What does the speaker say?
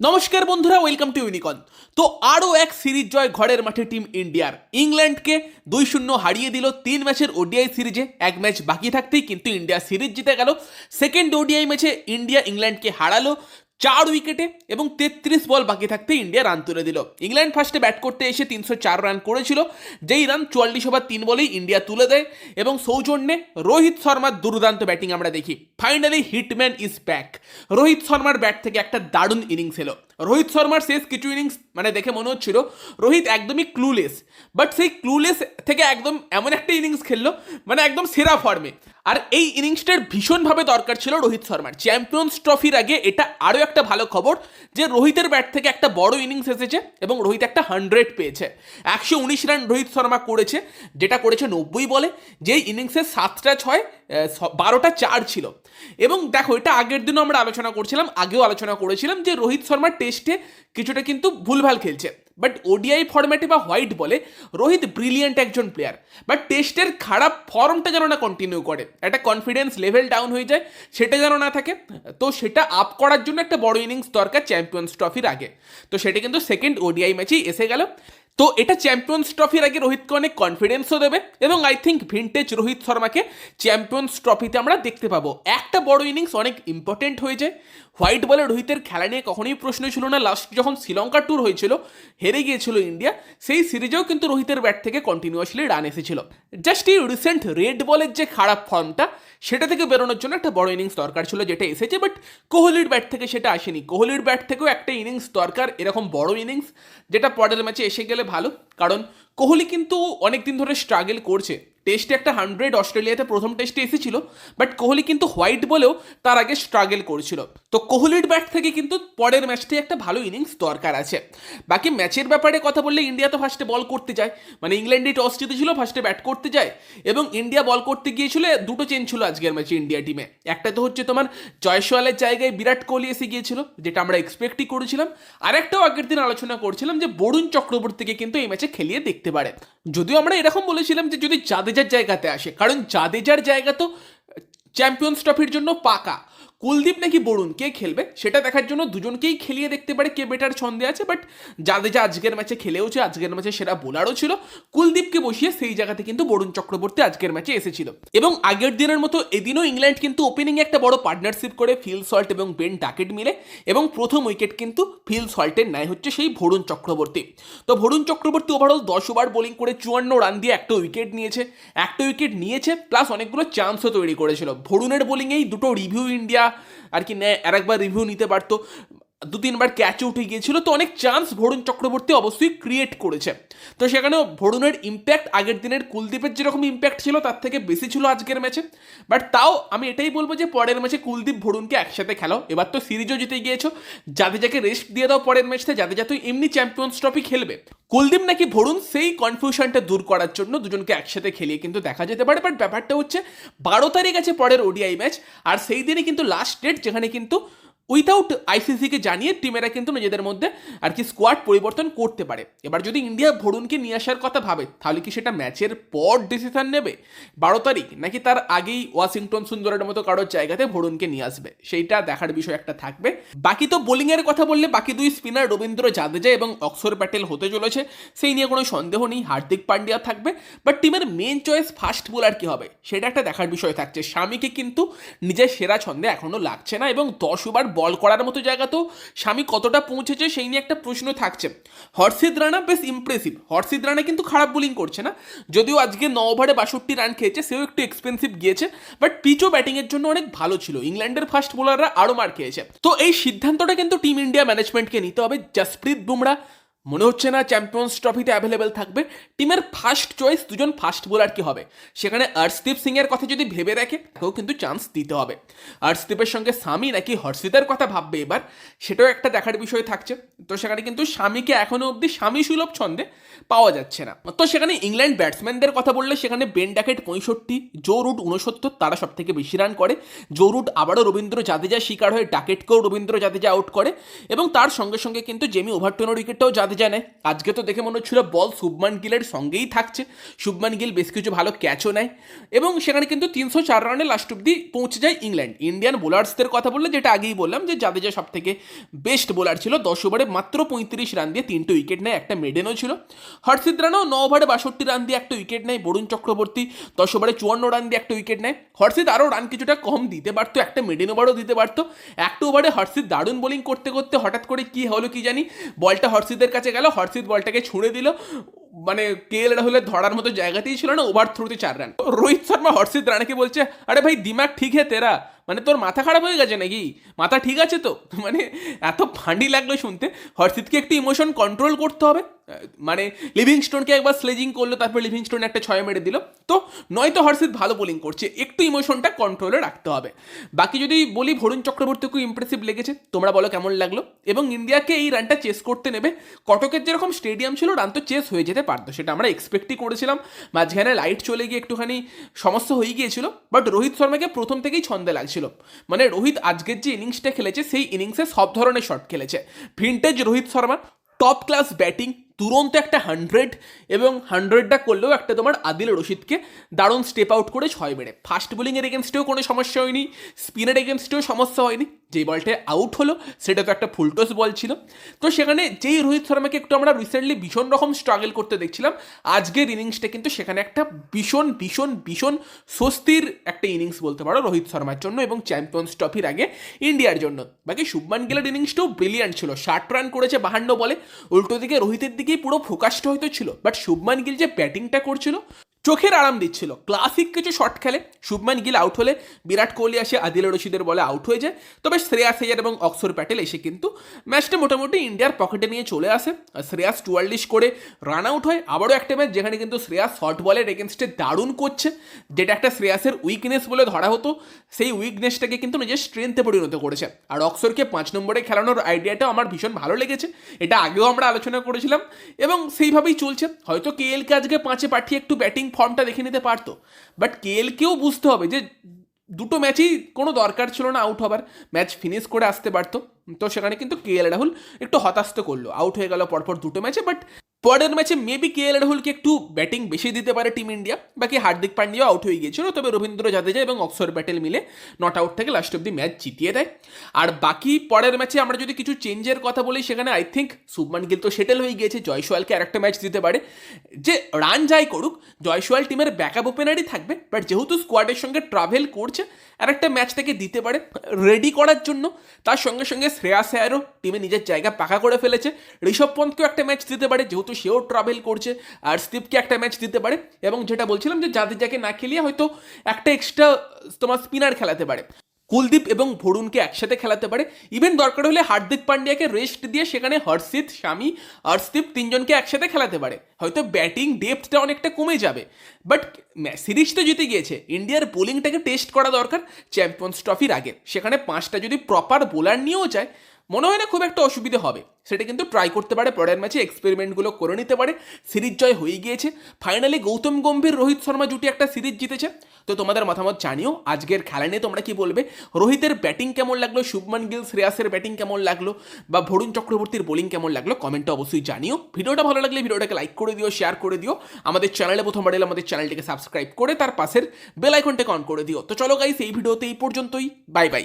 নমস্কার বন্ধুরা welcome to ইউনিকন তো আরও এক সিরিজ জয় ঘরের মাঠে টিম ইন্ডিয়ার। ইংল্যান্ডকে দুই শূন্য হারিয়ে দিল তিন ম্যাচের ওডিআই সিরিজে। এক ম্যাচ বাকি থাকতেই কিন্তু ইন্ডিয়া সিরিজ জিতে গেল। সেকেন্ড ওডিআই ম্যাচে ইন্ডিয়া ইংল্যান্ডকে হারালো চার উইকেটে এবং তেত্রিশ বল বাকি থাকতে ইন্ডিয়া রান তুলে দিল। ইংল্যান্ড ফার্স্টে ব্যাট করতে এসে তিনশো চার রান করেছিল। যেই রান চুয়াল্লিশ ওভার তিন বলেই ইন্ডিয়া তুলে দেয় এবং সৌজন্যে রোহিত শর্মার দুর্দান্ত ব্যাটিং আমরা দেখি। Finally hitman is back Rohit শর্মার ব্যাট থেকে একটা দারুণ ইনিংস এলো। রোহিত শর্মার শেষ কিছু ইনিংস মানে দেখে মনে হচ্ছিল রোহিত একদমই ক্লুলেস বাট সেই ক্লুলেস থেকে একদম এমন একটা ইনিংস খেললো মানে একদম সেরা ফর্মে আর এই ইনিংসটার ভীষণভাবে দরকার ছিল রোহিত শর্মার চ্যাম্পিয়ন্স ট্রফির আগে এটা আরও একটা ভালো খবর যে রোহিতের ব্যাট থেকে একটা বড় ইনিংস এসেছে এবং রোহিত একটা হান্ড্রেড পেয়েছে। একশো উনিশ রান রোহিত শর্মা করেছে, যেটা করেছে নব্বই বলে। যেই ইনিংসে সাতটা ছয় বারোটা চার ছিল। এবং দেখো, এটা আগের দিনও আমরা আলোচনা করছিলাম, আগেও আলোচনা করেছিলাম যে রোহিত শর্মা টেস্টে কিছুটা কিন্তু ভুলভাল খেলছে। বাট ওডিআই ফরম্যাটে বা হোয়াইট বলে রোহিত ব্রিলিয়েন্ট একজন প্লেয়ার বাট টেস্টের খারাপ ফর্মটা যেন না কন্টিনিউ করে। একটা কনফিডেন্স লেভেল ডাউন হয়ে যায়, সেটা যেন না থাকে। তো সেটা আপ করার জন্য একটা বড় ইনিংস দরকার চ্যাম্পিয়ন্স ট্রফির আগে। তো সেটা কিন্তু সেকেন্ড ওডিআই ম্যাচেই এসে গেল। তো এটা চ্যাম্পিয়ন্স ট্রফির আগে রোহিতকে অনেক কনফিডেন্সও দেবে এবং আই থিঙ্ক ভিনটেজ রোহিত শর্মাকে চ্যাম্পিয়ন্স ট্রফিতে আমরা দেখতে পাবো। একটা বড় ইনিংস অনেক ইম্পর্টেন্ট হয়ে যায়। হোয়াইট বলে রোহিতের খেলা নিয়ে কখনোই প্রশ্ন ছিল না। লাস্ট যখন শ্রীলঙ্কা ট্যুর হয়েছিল, হেরে গিয়েছিল ইন্ডিয়া, সেই সিরিজেও কিন্তু রোহিতের ব্যাট থেকে কন্টিনিউয়াসলি রান এসেছিল। জাস্ট এই রিসেন্ট রেড বলের যে খারাপ ফর্মটা সেটা থেকে বেরোনোর জন্য একটা বড় ইনিংস দরকার ছিল যেটা এসেছে বাট কোহলির ব্যাট থেকে সেটা আসেনি। কোহলির ব্যাট থেকেও একটা ইনিংস দরকার, এরকম বড় ইনিংস যেটা পরের ম্যাচে এসে গেলে ভালো। কারণ কোহলি কিন্তু অনেক দিন ধরে স্ট্রাগল করছে। টেস্টে একটা হান্ড্রেড অস্ট্রেলিয়াতে প্রথম টেস্টে এসেছিল বাট কোহলি কিন্তু হোয়াইট বলেও তার আগে স্ট্রাগল করেছিল। তো কোহলির ব্যাট থেকে কিন্তু পরের ম্যাচটি একটা ভালো ইনিংস দরকার আছে। বাকি ম্যাচের ব্যাপারে কথা বললে ইন্ডিয়া তো ফার্স্টে বল করতে যায়। মানে ইংল্যান্ডে টস জিতেছিল ফার্স্টে ব্যাট করতে যায়। এবং ইন্ডিয়া বল করতে গিয়েছিল, দুটো চেঞ্জ ছিল আজকের ম্যাচে ইন্ডিয়া টিমে একটা তো হচ্ছে তোমার জয়সওয়ালের জায়গায় বিরাট কোহলি এসে গিয়েছিল, যেটা আমরা এক্সপেক্টই করেছিলাম। আর একটাও আগের দিন আলোচনা করছিলাম যে বরুণ চক্রবর্তীকে কিন্তু এই ম্যাচে খেলিয়ে দেখতে পারে। যদিও আমরা এরকম বলেছিলাম যে যদি জাদেজার জায়গাতে আসে কারণ জাদেজার জায়গা তো চ্যাম্পিয়ন্স ট্রফির জন্য পাকা। কুলদীপ নাকি বরুণ, কে খেলবে? সেটা দেখার জন্য দুজনকেই খেলিয়ে দেখতে পারে কে বেটার ছন্দে আছে বাট জাদেজা আজকের ম্যাচে খেলেওছে, আজকের ম্যাচে সেরা বোলারও ছিল, কুলদীপকে বসিয়ে সেই জায়গাতে কিন্তু বরুণ চক্রবর্তী আজকের ম্যাচে এসেছিল। এবং আগের দিনের মতো এদিনও ইংল্যান্ড কিন্তু ওপেনিংয়ে একটা বড় পার্টনারশিপ করে ফিল সল্ট এবং বেন ডাকেট মিলে, এবং প্রথম উইকেট কিন্তু ফিল সল্টের ন্যায় হচ্ছে সেই ভরুণ চক্রবর্তী। তো ভরুণ চক্রবর্তী ওভারঅল দশ ওভার বোলিং করে চুয়ান্ন রান দিয়ে একটা উইকেট নিয়েছে, একটা উইকেট নিয়েছে প্লাস অনেকগুলো চান্সও তৈরি করেছিল। ভরুণের বোলিংয়েই দুটো রিভিউ ইন্ডিয়া আর কি নেয় আর একবার রিভিউ নিতে পারতো। দু তিনবার ক্যাচে উঠে গিয়েছিল, তো অনেক চান্স ভরুণ চক্রবর্তী অবশ্যই ক্রিয়েট করেছে। তো সেখানেও ভরুণের ইম্প্যাক্ট আগের দিনের কুলদীপের যেরকম ইম্প্যাক্ট ছিল, তার থেকে বেশি ছিল আজকের ম্যাচে বাট তাও আমি এটাই বলব যে, পরের ম্যাচে কুলদীপ ভরুণকে একসাথে খেলাও এবার তো সিরিজও জিতে গিয়েছো। যাকে রেস্ট দিয়ে দাও পরের ম্যাচটা যাতে যা তুই এমনি চ্যাম্পিয়ন্স ট্রফি খেলবে। কুলদীপ নাকি ভরুণ, সেই কনফিউশনটা দূর করার জন্য দুজনকে একসাথে খেলিয়ে কিন্তু দেখা যেতে পারে। বাট ব্যাপারটা হচ্ছে, বারো তারিখ আছে পরের ওডিআই ম্যাচ আর সেই দিনই কিন্তু লাস্ট ডেট যেখানে কিন্তু উইথাউট আইসিসিকে জানিয়ে টিমেরা কিন্তু নিজেদের মধ্যে আর কি স্কোয়াড পরিবর্তন করতে পারে। এবার যদি ইন্ডিয়া ভরুণকে নিয়ে আসার কথা ভাবে, তাহলে কি সেটা ম্যাচের পর ডিসিশন নেবে? বারো তারিখ নাকি তার আগেই ওয়াশিংটন সুন্দরের মতো কারোর জায়গাতে ভরুণকে নিয়ে আসবে? সেইটা দেখার বিষয় একটা থাকবে। বাকি তো বোলিংয়ের কথা বললে বাকি দুই স্পিনার রবীন্দ্র জাদেজা এবং অক্ষর প্যাটেল হতে চলেছে, সেই নিয়ে কোনো সন্দেহ নেই, হার্দিক পান্ডিয়া থাকবে। বাট টিমের মেন চয়েস ফাস্ট বোলার কি হবে? সেটা একটা দেখার বিষয় থাকছে। স্বামীকে কিন্তু নিজের সেরা ছন্দে এখনও লাগছে না এবং দশ ওভার বল করার মতো জায়গা তো স্বামী কতটা পৌঁছেছে সেই নিয়ে একটা প্রশ্ন থাকছে। হর্ষিত রানা বেশ ইমপ্রেসিভ হর্ষিত রানা কিন্তু খারাপ বোলিং করছে না। যদিও আজকে ন ওভারে বাষট্টি রান খেয়েছে, সেও একটু এক্সপেন্সিভ গিয়েছে বাট পিচও ব্যাটিংয়ের জন্য অনেক ভালো ছিল। ইংল্যান্ডের ফার্স্ট বোলাররা আরও মার খেয়েছে। তো এই সিদ্ধান্তটা কিন্তু টিম ইন্ডিয়া ম্যানেজমেন্টকে নিতে হবে। জসপ্রীত বুমরা মনে হচ্ছে না চ্যাম্পিয়ন্স ট্রফিতে অ্যাভেলেবেল থাকবে। টিমের ফার্স্ট চয়েস দুজন ফাস্ট বোলার কি হবে? সেখানে অর্শদীপ সিং এর কথা যদি ভেবে রাখে তাকেও কিন্তু চান্স দিতে হবে। অর্শদীপের সঙ্গে স্বামী নাকি হর্ষিতার কথা ভাববে এবার, সেটাও একটা দেখার বিষয় থাকছে। তো সেখানে কিন্তু স্বামীকে এখনও অবধি স্বামী সুলভ ছন্দে পাওয়া যাচ্ছে না। তো সেখানে ইংল্যান্ড ব্যাটসম্যানদের কথা বললে, সেখানে বেন ডাকেট পঁয়ষট্টি জো রুট উনসত্তর তারা সব থেকে বেশি রান করে। জো রুট আবারও রবীন্দ্র জাদেজা শিকার হয়ে ডাকেটকেও রবীন্দ্র জাদেজা আউট করে। এবং তার সঙ্গে সঙ্গে কিন্তু জেমি ওভারটনের উইকেটটাও জাদেজা নেয় আজকে তো দেখে মনে হচ্ছিল বল শুভমান গিলের সঙ্গেই থাকছে। শুভমান গিল বেশ কিছু ভালো ক্যাচও নেয় এবং সেখানে কিন্তু তিনশো চার রানে লাস্ট অব্দি পৌঁছে যায় ইংল্যান্ড। ইন্ডিয়ান বোলার্সদের কথা বললে যেটা আগেই বললাম যে জাদেজা সব থেকে বেস্ট বোলার ছিল। দশ ওভারে মাত্র পঁয়ত্রিশ রান দিয়ে তিনটে উইকেট নেয়, একটা মেডেনও ছিল। হর্ষিত রানও ন ওভারে বাষট্টি রান দিয়ে একটা উইকেট নেয়। বরুণ চক্রবর্তী দশ ওভারে চুয়ান্ন রান দিয়ে একটা উইকেট নেয়। হর্ষিত আরও রান কিছুটা কম দিতে পারতো, একটা মেডেন ওভারও দিতে পারতো। একটা ওভারে হর্ষিত দারুণ বোলিং করতে করতে হঠাৎ করে কি হলো কি জানি? বলটা হর্ষিতের কাছে গেল, হর্ষিত বলটাকে ছুঁড়ে দিল। মানে কে এল রাহুলের ধরার মতো জায়গাতেই ছিল না, ওভার থ্রুতে চার রান। রোহিত শর্মা, হর্ষিত রানাকে বলছে, আরে ভাই, দিমাগ ঠিক হে তেরা? মানে তোর মাথা খারাপ হয়ে গেছে নাকি? মাথা ঠিক আছে তো? মানে এত ফান্ডি লাগল শুনতে। হর্ষিতকে একটু ইমোশন কন্ট্রোল করতে হবে। মানে লিভিংস্টোনকে একবার স্লেজিং করল, তারপর লিভিংস্টোন একটা ছয় মেরে দিল। তো নয়তো হর্ষিত ভালো বোলিং করছে, একটু ইমোশনটা কন্ট্রোলে রাখতে হবে। বাকি যদি বলি ভরুণ চক্রবর্তী খুব ইমপ্রেসিভ লেগেছে, তোমরা বলো কেমন লাগল? এবং ইন্ডিয়াকে এই রানটা চেস করতে নেবে, কটকের যেরকম স্টেডিয়াম ছিল রান তো চেস হয়ে যেতে পারতো, সেটা আমরা এক্সপেক্টই করেছিলাম। মাঝখানে লাইট চলে গিয়ে একটুখানি সমস্যা হয়ে গিয়েছিল বাট রোহিত শর্মাকে প্রথম থেকেই ছন্দে লাগছিল। মানে রোহিত আজকের যে ইনিংসটা খেলেছে, সেই ইনিংসে সব ধরনের শট খেলেছে। Vintage Rohit Sharma top class batting তুরন্ত একটা হান্ড্রেড এবং হান্ড্রেডটা করলেও একটা তোমার আদিল রশিদকে দারুণ স্টেপ আউট করে ছয় মেরে। ফাস্ট বোলিংয়ের এগেনস্টেও কোনো সমস্যা হয়নি স্পিনের এগেনস্টেও সমস্যা হয়নি। যেই বলটা আউট হলো, সেটা তো একটা ফুলটস বল ছিল। তো সেখানে যেই রোহিত শর্মাকে একটু আমরা রিসেন্টলি ভীষণ রকম স্ট্রাগল করতে দেখছিলাম, আজকের ইনিংসটা কিন্তু সেখানে একটা ভীষণ ভীষণ ভীষণ স্বস্তির একটা ইনিংস বলতে পারো রোহিত শর্মার জন্য এবং চ্যাম্পিয়ন্স ট্রফির আগে ইন্ডিয়ার জন্য। বাকি শুভমান গিলের ইনিংসটাও ব্রিলিয়ান্ট ছিল, ষাট রান করেছে বাহান্ন বলে। উল্টো দিকে রোহিতের দিকেই পুরো ফোকাসটা হয়তো ছিল বাট শুভমান গিল যে ব্যাটিংটা করছিল চোখের আরাম দিচ্ছিল। ক্লাসিক কিছু শট খেলে, শুভমান গিল আউট হলে, বিরাট কোহলি আসে আদিল রশিদের বলে আউট হয়ে যায়। তবে শ্রেয়াস আয়ার এবং অক্সর প্যাটেল এসে কিন্তু ম্যাচটা মোটামুটি ইন্ডিয়ার পকেটে নিয়ে চলে আসে। শ্রেয়াস চুয়াল্লিশ করে রান আউট হয়। আবারও একটা ম্যাচ যেখানে কিন্তু শ্রেয়াস শর্ট বলের এগেনস্টে দারুণ করছে। যেটা একটা শ্রেয়াসের উইকনেস বলে ধরা হতো। সেই উইকনেসটাকে কিন্তু নিজের স্ট্রেংথে পরিণত করেছে। আর অক্সরকে পাঁচ নম্বরে খেলানোর আইডিয়াটা আমার ভীষণ ভালো লেগেছে। এটা আগেও আমরা আলোচনা করেছিলাম। এবং সেইভাবেই চলছে। হয়তো কে কেএলকে আজকে পাঁচে পাঠিয়ে একটু ব্যাটিং ফর্মটা দেখে নিতে পারতো। বাট কেএলকেও বুঝতে হবে যে দুটো ম্যাচই কোনো দরকার ছিল না আউট হবার। ম্যাচ ফিনিশ করে আসতে পারতো। তো সেখানে কিন্তু কে এল রাহুল একটু হতাশ করল। আউট হয়ে গেল পরপর দুটো ম্যাচে বাট পরের ম্যাচে মেবি কে এল রাহুলকে একটু ব্যাটিং বেশি দিতে পারে টিম ইন্ডিয়া বাকি হার্দিক পান্ডিয়াও আউট হয়ে গিয়েছিল, তবে রবীন্দ্র জাদেজা এবং অক্সর ব্যাটেল মিলে নট আউট থেকে লাস্ট অব্দি ম্যাচ জিতিয়ে দেয়। আর বাকি পরের ম্যাচে আমরা যদি কিছু চেঞ্জের কথা বলি, সেখানে আই থিঙ্ক শুভমান গিল তো সেটেল হয়ে গিয়েছে, জয়সওয়ালকে আরেকটা ম্যাচ দিতে পারে। যে রান যাই করুক, জয়সওয়াল টিমের ব্যাকআপ ওপেনারই থাকবে বাট যেহেতু স্কোয়াডের সঙ্গে ট্রাভেল করছে, আর একটা ম্যাচ থেকে দিতে পারে রেডি করার জন্য, তার সঙ্গে সঙ্গে শ্রেয়াস আয়ারও টিমে নিজের জায়গা পাকা করে ফেলেছে। ঋষভ পন্থকেও একটা ম্যাচ দিতে পারে, যেহেতু সেও ট্রাভেল করছে, আর স্টিপকে একটা ম্যাচ দিতে পারে। এবং যেটা বলছিলাম যে যাকে না খেলিয়ে হয়তো একটা এক্সট্রা তোমার স্পিনার খেলাতে পারে। কুলদীপ এবং ভরুণকে একসাথে খেলাতে পারে। ইভেন দরকার হলে হার্দিক পান্ডিয়াকে রেস্ট দিয়ে সেখানে হর্ষিত স্বামী হর্ষদীপ তিনজনকে একসাথে খেলাতে পারে। হয়তো ব্যাটিং ডেপথটা অনেকটা কমে যাবে। বাট সিরিজ তো জিতে গিয়েছে। ইন্ডিয়ার বোলিংটাকে টেস্ট করা দরকার চ্যাম্পিয়ন্স ট্রফির আগে। সেখানে পাঁচটা যদি প্রপার বোলার নিয়েও যায় মনে হয় না খুব একটা অসুবিধা হবে। সেটা কিন্তু ট্রাই করতে পারে, পরের ম্যাচে এক্সপেরিমেন্টগুলো করে নিতে পারে। সিরিজ জয় হয়ে গিয়েছে। ফাইনালি গৌতম গম্ভীর, রোহিত শর্মা জুটি একটা সিরিজ জিতেছে। তো তোমাদের মতামত জানিও, আজকের খেলা নিয়ে তোমরা কি বলবে? রোহিতের ব্যাটিং কেমন লাগল? শুভমান গিল শ্রেয়াসের ব্যাটিং কেমন লাগল? বা ভরুণ চক্রবর্তীর বোলিং কেমন লাগল? কমেন্টে অবশ্যই জানিও। ভিডিওটা ভালো লাগলে ভিডিওটাকে লাইক করে দিও শেয়ার করে দিও। আমাদের চ্যানেলে প্রথমবার এলে আমাদের চ্যানেলটিকে সাবস্ক্রাইব করে, তার পাশের বেল আইকনটাকে অন করে দিও। তো চলো গাইস এই ভিডিওতে এই পর্যন্তই। Bye bye